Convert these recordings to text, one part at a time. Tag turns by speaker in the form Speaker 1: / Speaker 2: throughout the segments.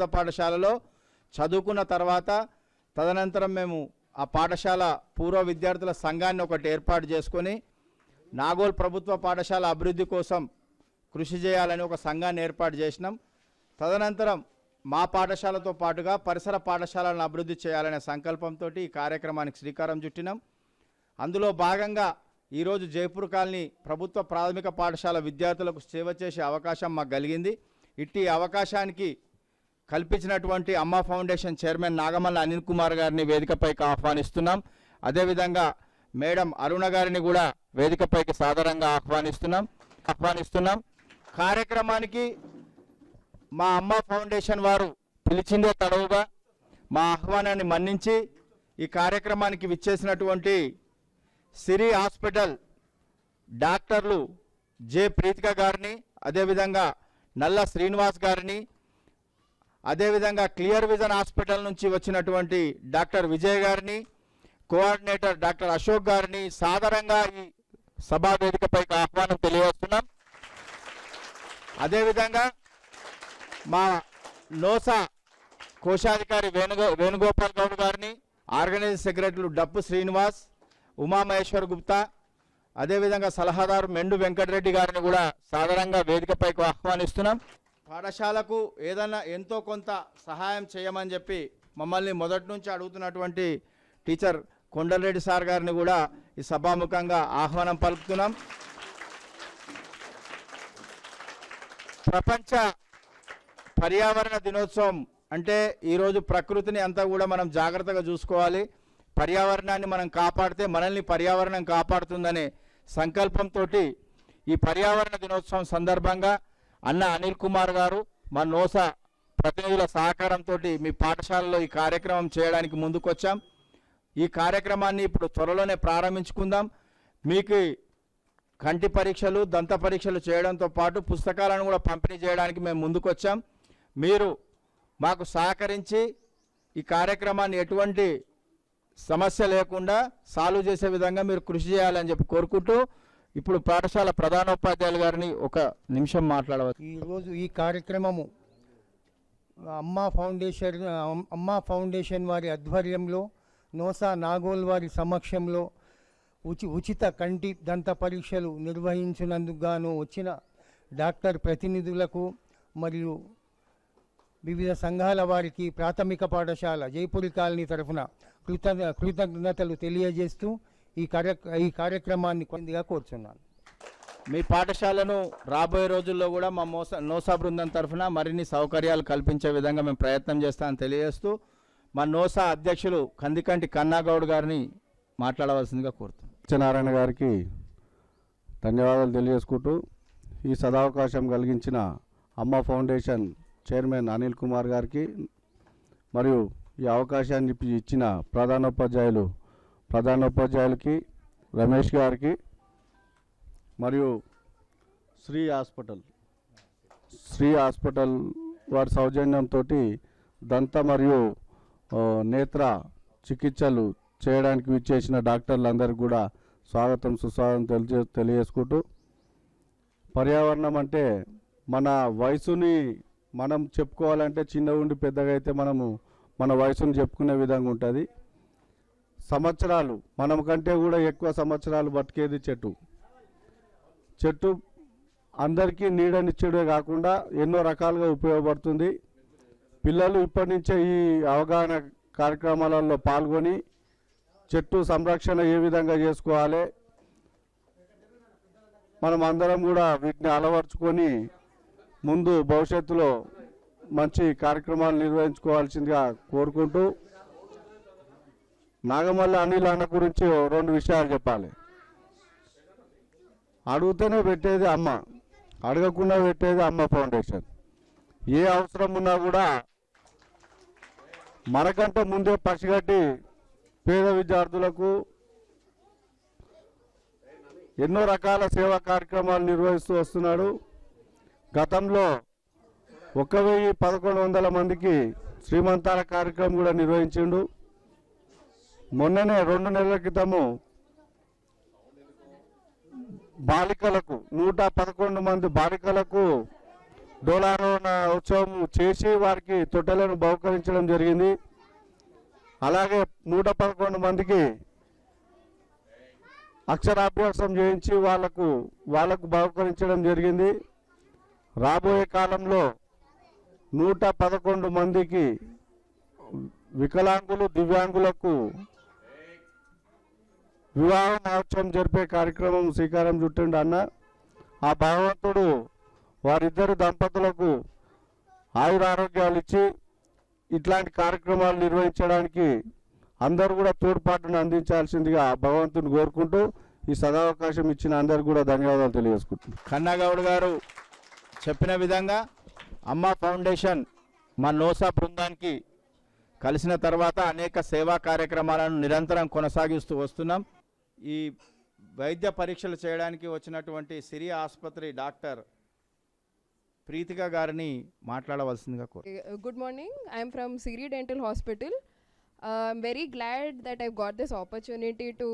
Speaker 1: ప్రభుత్వ పాఠశాలలో చదువుకున్న తర్వాత తదనంతరం మేము ఆ పాఠశాల పూర్వ విద్యార్థుల సంఘాన్ని ఒకటి ఏర్పాటు చేసుకొని నాగోల్ ప్రభుత్వ పాఠశాల అభివృద్ధి కోసం కృషి చేయాలని ఒక సంఘాన్ని ఏర్పాటు చేసినాం. తదనంతరం మా పాఠశాలతో పాటుగా పరిసర పాఠశాలను అభివృద్ధి చేయాలనే సంకల్పంతో ఈ కార్యక్రమానికి శ్రీకారం చుట్టినాం. అందులో భాగంగా ఈరోజు జైపూర్ కాలనీ ప్రభుత్వ ప్రాథమిక పాఠశాల విద్యార్థులకు సేవ చేసే అవకాశం మాకు కలిగింది. ఇట్టి అవకాశానికి కల్పించినటువంటి అమ్మ ఫౌండేషన్ చైర్మన్ నాగమల్ల అనిల్ కుమార్ గారిని వేదికపైకి ఆహ్వానిస్తున్నాం. అదేవిధంగా మేడం అరుణ గారిని కూడా వేదికపైకి సాధారణంగా ఆహ్వానిస్తున్నాం. ఆహ్వానిస్తున్నాం. కార్యక్రమానికి మా అమ్మ ఫౌండేషన్ వారు పిలిచిందే తడవుగా మా ఆహ్వానాన్ని మన్నించి ఈ కార్యక్రమానికి విచ్చేసినటువంటి సిరి హాస్పిటల్ డాక్టర్లు జె ప్రీతిక గారిని అదేవిధంగా నల్ల శ్రీనివాస్ గారిని అదేవిధంగా క్లియర్ విజన్ హాస్పిటల్ నుంచి వచ్చినటువంటి డాక్టర్ విజయ్ గారిని కోఆర్డినేటర్ డాక్టర్ అశోక్ గారిని సాదరంగా ఈ సభా వేదికపైకి ఆహ్వానం తెలియజేస్తున్నాం. అదేవిధంగా మా నోసా కోశాధికారి వేణుగో వేణుగోపాల్ గౌడ్ గారిని ఆర్గనైజింగ్ సెక్రటరీలు డప్పు శ్రీనివాస్ ఉమామహేశ్వర్ గుప్తా అదేవిధంగా సలహాదారు మెండు వెంకటరెడ్డి గారిని కూడా సాధారణంగా వేదికపైకి ఆహ్వానిస్తున్నాం. పాఠశాలకు ఏదైనా ఎంతో కొంత సహాయం చేయమని చెప్పి మమ్మల్ని మొదటి నుంచి అడుగుతున్నటువంటి టీచర్ కొండలరెడ్డి సార్ గారిని కూడా ఈ సభాముఖంగా ఆహ్వానం పలుకుతున్నాం. ప్రపంచ పర్యావరణ దినోత్సవం అంటే ఈరోజు ప్రకృతిని అంతా కూడా మనం జాగ్రత్తగా చూసుకోవాలి. పర్యావరణాన్ని మనం కాపాడితే మనల్ని పర్యావరణం కాపాడుతుందనే సంకల్పంతో ఈ పర్యావరణ దినోత్సవం సందర్భంగా అన్న అనిల్ కుమార్ గారు మా నోసా ప్రతినిధుల సహకారంతో మీ పాఠశాలలో ఈ కార్యక్రమం చేయడానికి ముందుకొచ్చాం. ఈ కార్యక్రమాన్ని ఇప్పుడు త్వరలోనే ప్రారంభించుకుందాం. మీకు కంటి పరీక్షలు దంత పరీక్షలు చేయడంతో పాటు పుస్తకాలను కూడా పంపిణీ చేయడానికి మేము ముందుకొచ్చాం. మీరు మాకు సహకరించి ఈ కార్యక్రమాన్ని ఎటువంటి సమస్య లేకుండా సాల్వ్ చేసే విధంగా మీరు కృషి చేయాలని చెప్పి కోరుకుంటూ ఇప్పుడు పాఠశాల ప్రధానోపాధ్యాయులు గారిని ఒక నిమిషం మాట్లాడవచ్చు.
Speaker 2: ఈరోజు ఈ కార్యక్రమము అమ్మా ఫౌండేషన్ అమ్మా ఫౌండేషన్ వారి ఆధ్వర్యంలో నోసా నాగోల్ వారి సమక్షంలో ఉచి ఉచిత కంటి దంత పరీక్షలు నిర్వహించినందుకు గాను వచ్చిన డాక్టర్ ప్రతినిధులకు మరియు వివిధ సంఘాల వారికి ప్రాథమిక పాఠశాల జైపూరి కాలనీ తరఫున కృత కృతజ్ఞతలు తెలియజేస్తూ ఈ కార్య ఈ కార్యక్రమాన్ని కొద్దిగా కోరుచున్నాను.
Speaker 1: మీ పాఠశాలను రాబోయే రోజుల్లో కూడా మా మోస నోసా బృందం తరఫున మరిన్ని సౌకర్యాలు కల్పించే విధంగా మేము ప్రయత్నం చేస్తామని తెలియజేస్తూ మా నోసా అధ్యక్షులు కందికంటి కన్నాగౌడ్ గారిని మాట్లాడవలసిందిగా కోరుతున్నాం
Speaker 3: సత్యనారాయణ గారికి ధన్యవాదాలు తెలియజేసుకుంటూ ఈ సదావకాశం కలిగించిన అమ్మ ఫౌండేషన్ చైర్మన్ అనిల్ కుమార్ గారికి మరియు ఈ అవకాశాన్ని ఇచ్చిన ప్రధానోపాధ్యాయులు ప్రధానోపాధ్యాయులకి రమేష్ గారికి మరియు శ్రీ హాస్పిటల్. శ్రీ హాస్పిటల్ వారి సౌజన్యంతో దంత మరియు నేత్ర చికిత్సలు చేయడానికి విచ్చేసిన డాక్టర్లందరికీ కూడా స్వాగతం సుస్వాగతం తెలియ తెలియజేసుకుంటూ పర్యావరణం అంటే మన వయసుని మనం చెప్పుకోవాలంటే చిన్న ఉండి పెద్దగా అయితే మనము మన వయసుని చెప్పుకునే విధంగా ఉంటుంది సంవత్సరాలు మనం కంటే కూడా ఎక్కువ సంవత్సరాలు బతికేది చెట్టు. చెట్టు అందరికీ నీడనిచ్చేదే కాకుండా ఎన్నో రకాలుగా ఉపయోగపడుతుంది. పిల్లలు ఇప్పటి నుంచే ఈ అవగాహన కార్యక్రమాలలో పాల్గొని చెట్టు సంరక్షణ ఏ విధంగా చేసుకోవాలి మనం అందరం కూడా వీటిని అలవర్చుకొని ముందు భవిష్యత్తులో మంచి కార్యక్రమాలు నిర్వహించుకోవాల్సిందిగా కోరుకుంటూ నాగమల్లి అనిల్ అన్న గురించి రెండు విషయాలు చెప్పాలి. అడుగుతూనే పెట్టేది అమ్మ. అడగకుండా పెట్టేది అమ్మ ఫౌండేషన్. ఏ అవసరం ఉన్నా కూడా మనకంటే ముందే పసిగట్టి పేద విద్యార్థులకు ఎన్నో రకాల సేవా కార్యక్రమాలు నిర్వహిస్తూ వస్తున్నాడు. గతంలో ఒక వెయ్యి పదకొండు వందల మందికి శ్రీమంతాల కార్యక్రమం కూడా నిర్వహించిండు. మొన్ననే రెండు నెలల క్రితము బాలికలకు నూట పదకొండు మంది బాలికలకు డోలారోహణ ఉత్సవం చేసి వారికి తొట్టెలను బహుకరించడం జరిగింది. అలాగే నూట పదకొండు మందికి అక్షరాభ్యాసం చేయించి వాళ్ళకు వాళ్ళకు బహుకరించడం జరిగింది. రాబోయే కాలంలో నూట పదకొండు మందికి వికలాంగులు దివ్యాంగులకు వివాహ మహోత్సవం జరిపే కార్యక్రమం శ్రీకారం చుట్టండి అన్న. ఆ భగవంతుడు వారిద్దరు దంపతులకు ఆయురారోగ్యాలు ఇచ్చి ఇట్లాంటి కార్యక్రమాలు నిర్వహించడానికి అందరూ కూడా తోడ్పాటును అందించాల్సిందిగా భగవంతుని కోరుకుంటూ ఈ సదావకాశం ఇచ్చిన అందరికి కూడా ధన్యవాదాలు తెలియజేసుకుంటున్నాను
Speaker 1: కన్నాగౌడ్ గారు చెప్పిన విధంగా అమ్మ ఫౌండేషన్ మా నోసా బృందానికి కలిసిన తర్వాత అనేక సేవా కార్యక్రమాలను నిరంతరం కొనసాగిస్తూ వస్తున్నాం. ఈ వైద్య పరీక్షలు చేయడానికి వచ్చినటువంటి సిరియా ఆసుపత్రి డాక్టర్ ప్రీతికా గారిని మాట్లాడవలసిందిగా కోరు.
Speaker 4: Good morning. I'm from Siri Dental Hospital. I'm very glad that I got this opportunity to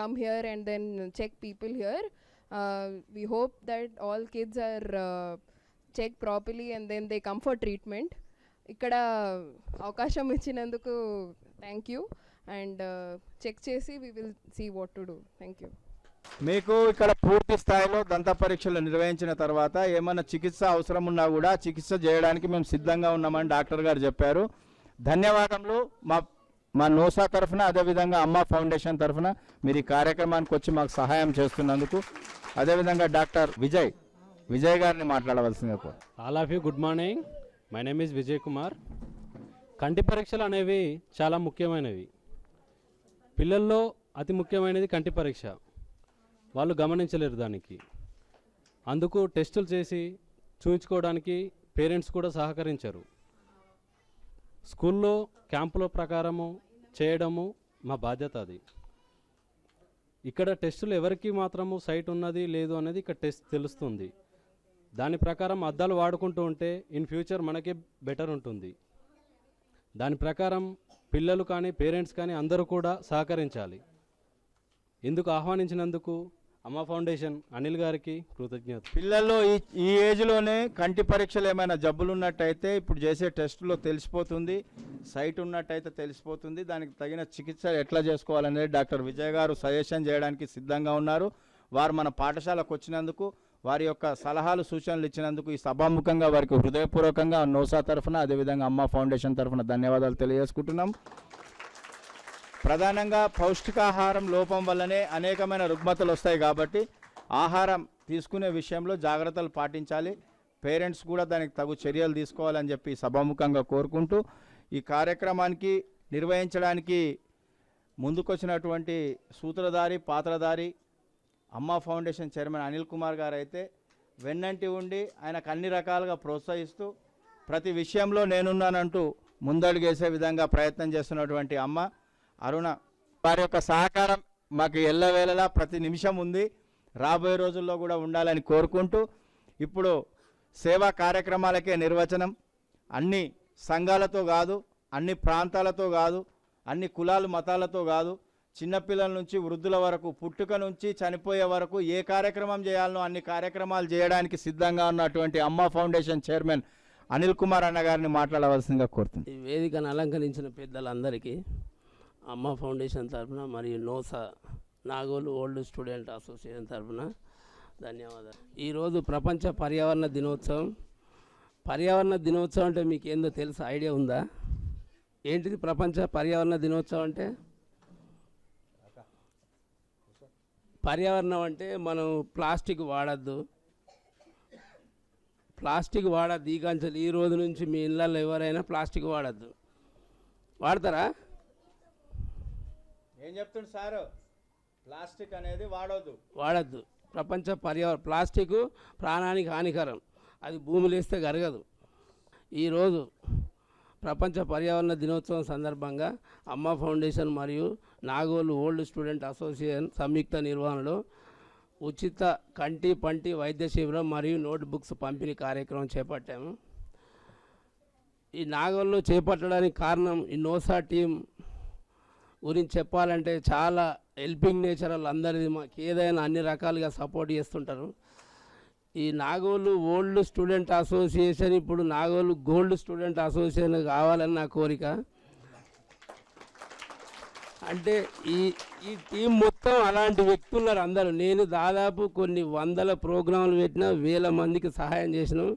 Speaker 4: come here and then check people here. We hope that all kids are check properly and then they comfort treatment. ఇక్కడ అవకాశం ఇచ్చినందుకు thank you. And check చేసి we will see what to do thank you
Speaker 1: మీకు ఇక్కడ పూర్తి స్థాయిలో దంత పరీక్షలు నిర్వహించిన తర్వాత ఏమైనా చికిత్స అవసరం ఉన్నా కూడా చికిత్స చేయడానికి మేము సిద్ధంగా ఉన్నామని డాక్టర్ గారు చెప్పారు. ధన్యవాదములు. మా మా నోసా తరఫున అదేవిధంగా అమ్మ ఫౌండేషన్ తరఫున మీరు ఈ కార్యక్రమానికి వచ్చి మాకు సహాయం చేస్తున్నందుకు. అదేవిధంగా డాక్టర్ విజయ్ విజయ్ గారిని మాట్లాడవలసిందిగా కోరు.
Speaker 5: All of you good morning my name is Vijay Kumar కంటి పరీక్షలు అనేవి చాలా ముఖ్యమైనవి. పిల్లల్లో అతి ముఖ్యమైనది కంటి పరీక్ష. వాళ్ళు గమనించలేరు దానికి. అందుకు టెస్టులు చేసి చూయించుకోవడానికి పేరెంట్స్ కూడా సహకరించరు. స్కూల్లో క్యాంపుల ప్రకారము చేయడము మా బాధ్యత అది. ఇక్కడ టెస్టులు ఎవరికి మాత్రము సైట్ ఉన్నది లేదు అనేది ఇక్కడ టెస్ట్ తెలుస్తుంది. దాని ప్రకారం అద్దాలు వాడుకుంటూ ఉంటే ఇన్ ఫ్యూచర్ మనకే బెటర్ ఉంటుంది. దాని ప్రకారం పిల్లలు కానీ పేరెంట్స్ కానీ అందరూ కూడా సహకరించాలి. ఇందుకు ఆహ్వానించినందుకు అమ్మ ఫౌండేషన్ అనిల్ గారికి కృతజ్ఞత
Speaker 1: పిల్లల్లో ఈ ఈ ఏజ్లోనే కంటి పరీక్షలు ఏమైనా జబ్బులు ఉన్నట్టయితే ఇప్పుడు చేసే టెస్టులో తెలిసిపోతుంది. సైట్ ఉన్నట్టయితే తెలిసిపోతుంది. దానికి తగిన చికిత్స ఎట్లా చేసుకోవాలనేది డాక్టర్ విజయ్ గారు సజెషన్ చేయడానికి సిద్ధంగా ఉన్నారు. వారు మన పాఠశాలకు వచ్చినందుకు వారి యొక్క సలహాలు సూచనలు ఇచ్చినందుకు ఈ సభాముఖంగా వారికి హృదయపూర్వకంగా నోసా తరఫున అదేవిధంగా అమ్మ ఫౌండేషన్ తరఫున ధన్యవాదాలు తెలియజేసుకుంటున్నాం. ప్రధానంగా పౌష్టికాహారం లోపం వల్లనే అనేకమైన రుగ్మతలు వస్తాయి కాబట్టి ఆహారం తీసుకునే విషయంలో జాగ్రత్తలు పాటించాలి. పేరెంట్స్ కూడా దానికి తగు చర్యలు తీసుకోవాలని చెప్పి సభాముఖంగా కోరుకుంటూ ఈ కార్యక్రమానికి నిర్వహించడానికి ముందుకొచ్చినటువంటి సూత్రధారి పాత్రధారి అమ్మ ఫౌండేషన్ చైర్మన్ అనిల్ కుమార్ గారు అయితే వెన్నంటి ఉండి ఆయనకు అన్ని రకాలుగా ప్రోత్సహిస్తూ ప్రతి విషయంలో నేనున్నానంటూ ముందడుగేసే విధంగా ప్రయత్నం చేస్తున్నటువంటి అమ్మ. అరుణ వారి యొక్క సహకారం మాకు ఎల్లవేళలా ప్రతి నిమిషం ఉంది. రాబోయే రోజుల్లో కూడా ఉండాలని కోరుకుంటూ ఇప్పుడు సేవా కార్యక్రమాలకే నిర్వచనం. అన్ని సంఘాలతో కాదు అన్ని ప్రాంతాలతో కాదు అన్ని కులాలు మతాలతో కాదు చిన్నపిల్లల నుంచి వృద్ధుల వరకు పుట్టుక నుంచి చనిపోయే వరకు ఏ కార్యక్రమం చేయాలనో అన్ని కార్యక్రమాలు చేయడానికి సిద్ధంగా ఉన్నటువంటి అమ్మ ఫౌండేషన్ చైర్మన్ అనిల్ కుమార్ అన్న గారిని మాట్లాడవలసిందిగా కోరుతుంది.
Speaker 6: ఈ వేదికను అలంకరించిన పెద్దలందరికీ అమ్మ ఫౌండేషన్ తరఫున మరియు NOSA Nagole Old Student Association తరఫున ధన్యవాదాలు. ఈరోజు ప్రపంచ పర్యావరణ దినోత్సవం. పర్యావరణ దినోత్సవం అంటే మీకు ఏందో తెలుసు? ఐడియా ఉందా? ఏంటిది ప్రపంచ పర్యావరణ దినోత్సవం అంటే? పర్యావరణం అంటే మనం ప్లాస్టిక్ వాడద్దు. ప్లాస్టిక్ వాడద్దు ఈ కంచెలు ఈ రోజు నుంచి మీ ఇళ్ళల్లో ఎవరైనా ప్లాస్టిక్ వాడద్దు. వాడతారా?
Speaker 1: ఏం చెప్తుండు సారు? ప్లాస్టిక్ అనేది వాడవద్దు
Speaker 6: వాడద్దు. ప్రపంచ పర్యావరణ ప్లాస్టిక్ ప్రాణానికి హానికరం. అది భూమిలో వేస్తే కరగదు. ఈరోజు ప్రపంచ పర్యావరణ దినోత్సవం సందర్భంగా అమ్మ ఫౌండేషన్ మరియు నాగోలు ఓల్డ్ స్టూడెంట్ అసోసియేషన్ సంయుక్త నిర్వహణలో ఉచిత కంటి పంటి వైద్య శిబిరం మరియు నోట్ బుక్స్ పంపిణీ కార్యక్రమం చేపట్టాము. ఈ నాగోల్లో చేపట్టడానికి కారణం ఈ నోసా టీం గురించి చెప్పాలంటే చాలా హెల్పింగ్ నేచర్ అందరిది. మాకు ఏదైనా అన్ని రకాలుగా సపోర్ట్ చేస్తుంటారు. ఈ నాగోలు ఓల్డ్ స్టూడెంట్ అసోసియేషన్ ఇప్పుడు నాగోలు గోల్డ్ స్టూడెంట్ అసోసియేషన్ కావాలని నా కోరిక అంటే ఈ ఈ టీం మొత్తం అలాంటి వ్యక్తులు అందరూ. నేను దాదాపు కొన్ని వందల ప్రోగ్రాంలు పెట్టిన వేల మందికి సహాయం చేసినాం.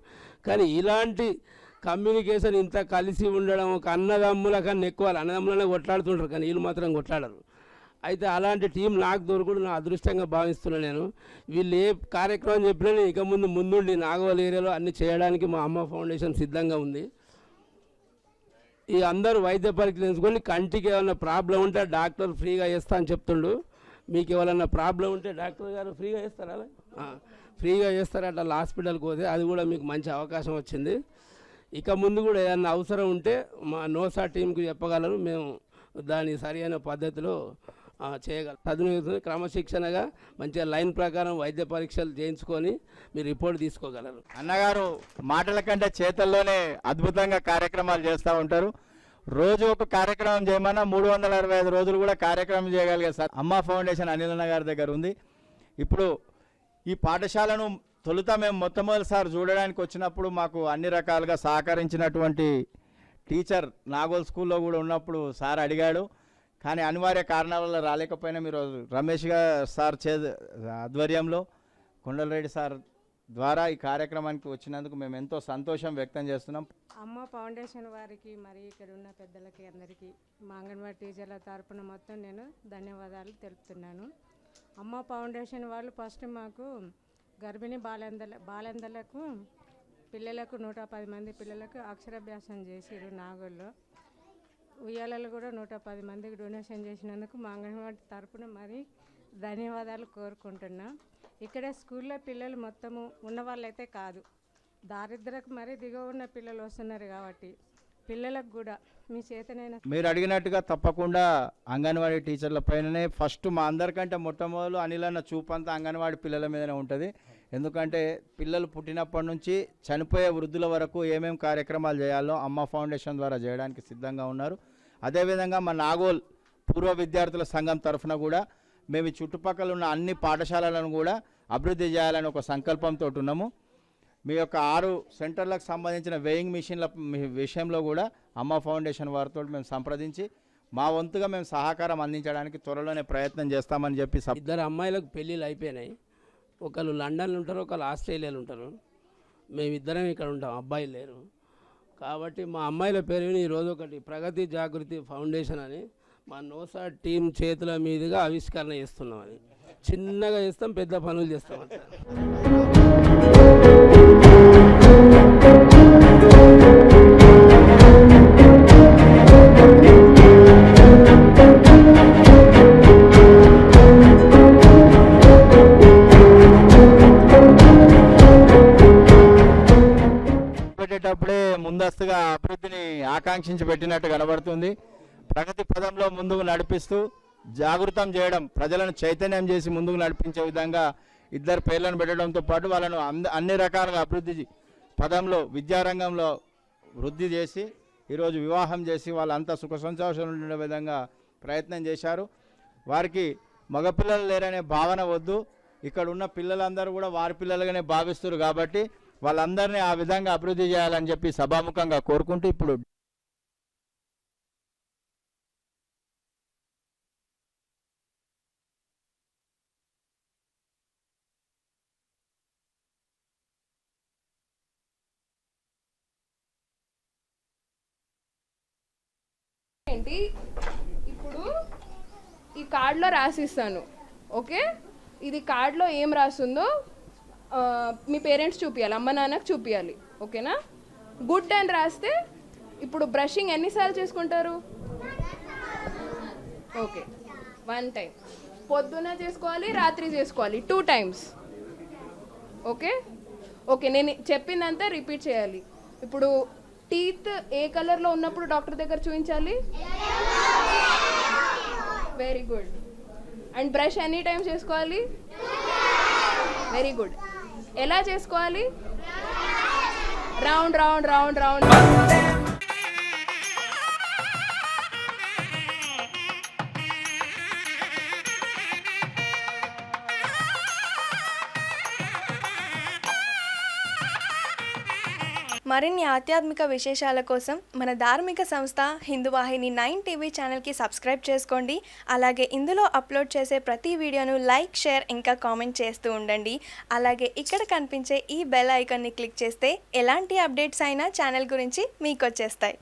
Speaker 6: కానీ ఇలాంటి కమ్యూనికేషన్ ఇంత కలిసి ఉండడం ఒక అన్నదమ్ముల కన్నా ఎక్కువ అన్నదమ్ములనే కొట్లాడుతుంటారు కానీ వీళ్ళు మాత్రం కొట్లాడరు. అయితే అలాంటి టీం నాకు దొరకడు నా అదృష్టంగా భావిస్తున్నాను నేను. వీళ్ళు ఏ కార్యక్రమం చెప్పినా ఇక ముందు ముందుండి నాగవల్ ఏరియాలో అన్ని చేయడానికి మా అమ్మ ఫౌండేషన్ సిద్ధంగా ఉంది. ఈ అందరూ వైద్య పరీక్షలు ఎంచుకొని కంటికి ఏమైనా ప్రాబ్లం ఉంటే డాక్టర్ ఫ్రీగా ఇస్తా అని చెప్తుండు. మీకు ఏమైనా ప్రాబ్లం ఉంటే డాక్టర్ గారు ఫ్రీగా ఇస్తారా? ఫ్రీగా చేస్తారట వాళ్ళ హాస్పిటల్కి పోతే. అది కూడా మీకు మంచి అవకాశం వచ్చింది. ఇక ముందు కూడా ఏదైనా అవసరం ఉంటే మా నోసా టీంకి చెప్పగలరు. మేము దాని సరైన పద్ధతిలో చేయగలరు చేయగలం చదువు క్రమశిక్షణగా మంచిగా లైన్ ప్రకారం వైద్య పరీక్షలు చేయించుకొని మీరు రిపోర్ట్ తీసుకోగలరు.
Speaker 1: అన్నగారు మాటల కంటే చేతల్లోనే అద్భుతంగా కార్యక్రమాలు చేస్తూ ఉంటారు. రోజు ఒక కార్యక్రమం చేయమన్నా మూడు వందల అరవై ఐదు రోజులు కూడా కార్యక్రమం చేయగలిగే సార్ అమ్మ ఫౌండేషన్ అనిల్ గారి దగ్గర ఉంది. ఇప్పుడు ఈ పాఠశాలను తొలుత మేము మొట్టమొదటిసారి చూడడానికి వచ్చినప్పుడు మాకు అన్ని రకాలుగా సహకరించినటువంటి టీచర్ నాగోల్ స్కూల్లో కూడా ఉన్నప్పుడు సార్ అడిగాడు. కానీ అనివార్య కారణాల వల్ల రాలేకపోయినా మీరు రమేష్ సార్ చే ఆధ్వర్యంలో కొండలరెడ్డి సార్ ద్వారా ఈ కార్యక్రమానికి వచ్చినందుకు మేము ఎంతో సంతోషం వ్యక్తం చేస్తున్నాం.
Speaker 7: అమ్మ ఫౌండేషన్ వారికి మరి ఇక్కడ ఉన్న పెద్దలకి అందరికీ మా అంగన్వాడీ టీచర్ల తరపున మొత్తం నేను ధన్యవాదాలు తెలుపుతున్నాను. అమ్మ ఫౌండేషన్ వాళ్ళు ఫస్ట్ మాకు గర్భిణీ బాలందల బాలందలకు పిల్లలకు నూట పది మంది పిల్లలకు అక్షరాభ్యాసం చేసిరు నాగోల్లో. ఉయ్యాలలో కూడా నూట పది మందికి డొనేషన్ చేసినందుకు మా అంగన్వాడి తరపున మరి ధన్యవాదాలు కోరుకుంటున్నా. ఇక్కడ స్కూల్లో పిల్లలు మొత్తము ఉన్న వాళ్ళైతే కాదు. దారిద్రకు మరీ దిగువ ఉన్న పిల్లలు వస్తున్నారు కాబట్టి పిల్లలకు కూడా మీ చేతనైనా
Speaker 1: మీరు అడిగినట్టుగా తప్పకుండా అంగన్వాడీ టీచర్ల పైననే ఫస్ట్ మా అందరికంటే మొట్టమొదలు అనిలన్న అన్న చూపంతా అంగన్వాడీ పిల్లల మీదనే ఉంటుంది. ఎందుకంటే పిల్లలు పుట్టినప్పటి నుంచి చనిపోయే వృద్ధుల వరకు ఏమేమి కార్యక్రమాలు చేయాలో అమ్మ ఫౌండేషన్ ద్వారా చేయడానికి సిద్ధంగా ఉన్నారు. అదేవిధంగా మా నాగోల్ పూర్వ విద్యార్థుల సంఘం తరఫున కూడా మేము చుట్టుపక్కల ఉన్న అన్ని పాఠశాలలను కూడా అభివృద్ధి చేయాలని ఒక సంకల్పంతో ఉన్నాము. మీ యొక్క ఆరు సెంటర్లకు సంబంధించిన వేయింగ్ మిషన్ల మీ- విషయంలో కూడా అమ్మ ఫౌండేషన్ వారితో మేము సంప్రదించి మా వంతుగా మేము సహకారం అందించడానికి త్వరలోనే ప్రయత్నం చేస్తామని చెప్పి
Speaker 6: ఇద్దరు అమ్మాయిలకు పెళ్ళిళ్ళు అయిపోయినాయి. ఒకళ్ళు లండన్లో ఉంటారు ఒకళ్ళు ఆస్ట్రేలియాలో ఉంటారు. మేమిద్దరం ఇక్కడ ఉంటాం అబ్బాయిలు లేరు. కాబట్టి మా అమ్మాయిల పేరుని ఈరోజు ఒకటి ప్రగతి జాగృతి ఫౌండేషన్ అని మా నోసా టీం చేతుల మీదుగా ఆవిష్కరణ చేస్తున్నామని చిన్నగా చేస్తాం పెద్ద పనులు చేస్తాం
Speaker 1: అంటారు ఆకాంక్షించి పెట్టినట్టు కనబడుతుంది. ప్రగతి పదంలో ముందుకు నడిపిస్తూ జాగృతం చేయడం ప్రజలను చైతన్యం చేసి ముందుకు నడిపించే విధంగా ఇద్దరు పేర్లను పెట్టడంతో పాటు వాళ్ళను అంద- అన్ని రకాలుగా అభివృద్ధి పదంలో విద్యారంగంలో వృద్ధి చేసి ఈరోజు వివాహం చేసి వాళ్ళంతా సుఖ సంతోషాలు ఉండే విధంగా ప్రయత్నం చేశారు. వారికి మగపిల్లలు లేరనే భావన వద్దు. ఇక్కడ ఉన్న పిల్లలందరూ కూడా వారి పిల్లలుగానే భావిస్తారు కాబట్టి వాళ్ళందరినీ ఆ విధంగా అభివృద్ధి చేయాలని చెప్పి సభాముఖంగా కోరుకుంటూ ఇప్పుడు
Speaker 4: ఏంటి? ఇప్పుడు ఈ కార్డులో రాసిస్తాను ఓకే? ఇది కార్డులో ఏం రాస్తుందో మీ పేరెంట్స్ చూపించాలి అమ్మ నాన్నకు చూపించాలి ఓకేనా? గుడ్ అని రాస్తే ఇప్పుడు బ్రషింగ్ ఎన్నిసార్లు చేసుకుంటారు? Okay one time. పొద్దున చేసుకోవాలి రాత్రి చేసుకోవాలి టూ టైమ్స్. ఓకే? ఓకే నేను చెప్పిందంతా రిపీట్ చేయాలి. ఇప్పుడు టీత్ ఏ కలర్లో ఉన్నప్పుడు డాక్టర్ దగ్గర చూపించాలి? Very good and brush any time చేసుకోవాలి? వెరీ గుడ్ ఎలా చేసుకోవాలి? రౌండ్ రౌండ్ రౌండ్ రౌండ్
Speaker 8: మరిన్ని ఆధ్యాత్మిక విశేషాల కోసం మన ధార్మిక సంస్థ హిందువాహిని నైన్ టీవీ ఛానల్కి సబ్స్క్రైబ్ చేసుకోండి. అలాగే ఇందులో అప్లోడ్ చేసే ప్రతి వీడియోను లైక్ షేర్ ఇంకా కామెంట్ చేస్తూ ఉండండి. అలాగే ఇక్కడ కనిపించే ఈ బెల్ ఐకాన్ని క్లిక్ చేస్తే ఎలాంటి అప్డేట్స్ అయినా ఛానల్ గురించి మీకు వచ్చేస్తాయి